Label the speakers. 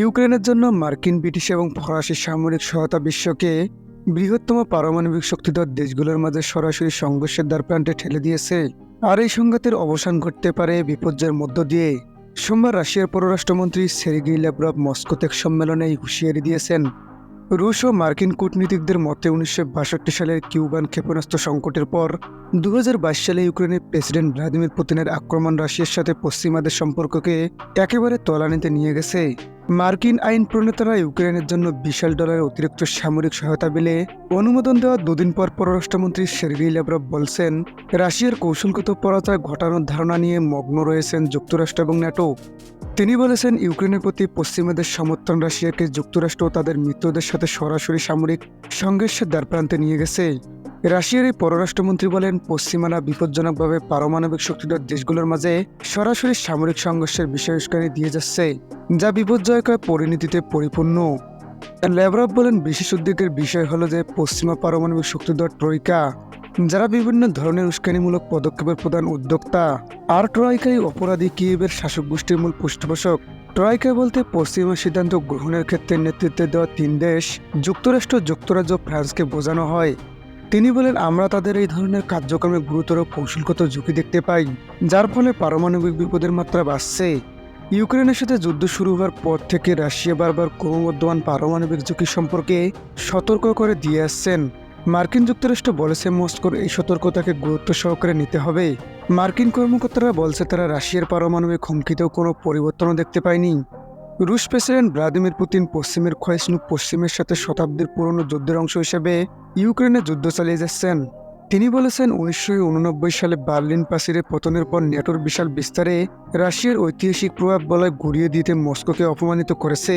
Speaker 1: ইউক্রেনের জন্য মার্কিন, ব্রিটিশ এবং ফরাসি সামরিক সহায়তা বিশ্বকে বৃহত্তম পারমাণবিক শক্তিধর দেশগুলোর মাঝে সরাসরি সংঘর্ষের দ্বারপ্রান্তে ঠেলে দিয়েছে। আর এই সংঘাতের অবসান ঘটতে পারে বিপর্যয়ের মধ্য দিয়ে। সোমবার রাশিয়ার পররাষ্ট্রমন্ত্রী সেরিগি ল্যাব্রভ মস্কোতে সম্মেলনে হুঁশিয়ারি দিয়েছেন। রুশ ও মার্কিন কূটনীতিকদের মতে উনিশশো বাষট্টি সালের কিউবান ক্ষেপণাস্ত্র সংকটের পর দু হাজার বাইশ সালে ইউক্রেনের প্রেসিডেন্ট ভ্লাদিমির পুতিনের আক্রমণ রাশিয়ার সাথে পশ্চিমাদের সম্পর্ককে একেবারে তলানিতে নিয়ে গেছে। মার্কিন আইন প্রণেতারা ইউক্রেনের জন্য বিশাল ডলারের অতিরিক্ত সামরিক সহায়তা বিলে অনুমোদন দেওয়ার দুদিন পর পররাষ্ট্রমন্ত্রী সের্গেই ল্যাব্রভ বলছেন, রাশিয়ার কৌশলগত পরাজয় ঘটানোর ধারণা নিয়ে মগ্ন রয়েছেন যুক্তরাষ্ট্র এবং ন্যাটো। তিনি বলেছেন, ইউক্রেনের প্রতি পশ্চিমাদের সমর্থন রাশিয়াকে যুক্তরাষ্ট্র তাদের মিত্রদের সাথে সরাসরি সামরিক সংঘর্ষের দ্বারপ্রান্তে নিয়ে গেছে। রাশিয়ার এই পররাষ্ট্রমন্ত্রী বলেন, পশ্চিমারা বিপজ্জনকভাবে পারমাণবিক শক্তিধর দেশগুলোর মাঝে সরাসরি সামরিক সংঘর্ষের বিষয় দিয়ে যাচ্ছে, যা বিপর্যয়কর পরিণতিতে পরিপূর্ণ। ল্যাভরভ বলেন, বিশেষ উদ্বেগের বিষয় হলো যে পশ্চিমা পারমাণবিক শক্তিধর ট্রয়িকা যারা বিভিন্ন ধরনের উস্কানিমূলক পদক্ষেপের প্রধান উদ্যোক্তা আর ট্রয়িকাই অপরাধী কিয়েবের শাসক গোষ্ঠীর মূল পৃষ্ঠপোষক, ট্রয়িকা বলতে পশ্চিমা সিদ্ধান্ত গ্রহণের ক্ষেত্রে নেতৃত্ব দেওয়া তিন দেশ, যুক্তরাষ্ট্র, যুক্তরাজ্য ফ্রান্সকে বোঝানো হয়। তিনি বলেন, আমরা তাদের এই ধরনের কার্যক্রমে গুরুতর কৌশলগত ঝুঁকি দেখতে পাই, যার ফলে পারমাণবিক বিপদের মাত্রা বাড়ছে। ইউক্রেনের সাথে যুদ্ধ শুরু হওয়ার পর থেকে রাশিয়া বারবার ক্রমবর্ধমান পারমাণবিক ঝুঁকি সম্পর্কে সতর্ক করে দিয়ে আসছেন। মার্কিন যুক্তরাষ্ট্র বলেছে মস্কোর এই সতর্কতাকে গুরুত্ব সহকারে নিতে হবে। মার্কিন কর্মকর্তারা বলছে তারা রাশিয়ার পারমাণবিক হুমকিতেও কোনো পরিবর্তনও দেখতে পায়নি। রুশ প্রেসিডেন্ট ভ্লাদিমির পুতিন পশ্চিমের ক্ষয়ষ্ণু পশ্চিমের সাথে শতাব্দীর পুরনো যুদ্ধের অংশ হিসেবে ইউক্রেনে যুদ্ধ চালিয়ে যাচ্ছেন। তিনি বলেছেন উনিশশো উননব্বই সালে বার্লিন প্রাচীরের পতনের পর ন্যাটোর বিশাল বিস্তারে রাশিয়ার ঐতিহাসিক প্রভাব বলয় ঘুরিয়ে দিতে মস্কোকে অপমানিত করেছে।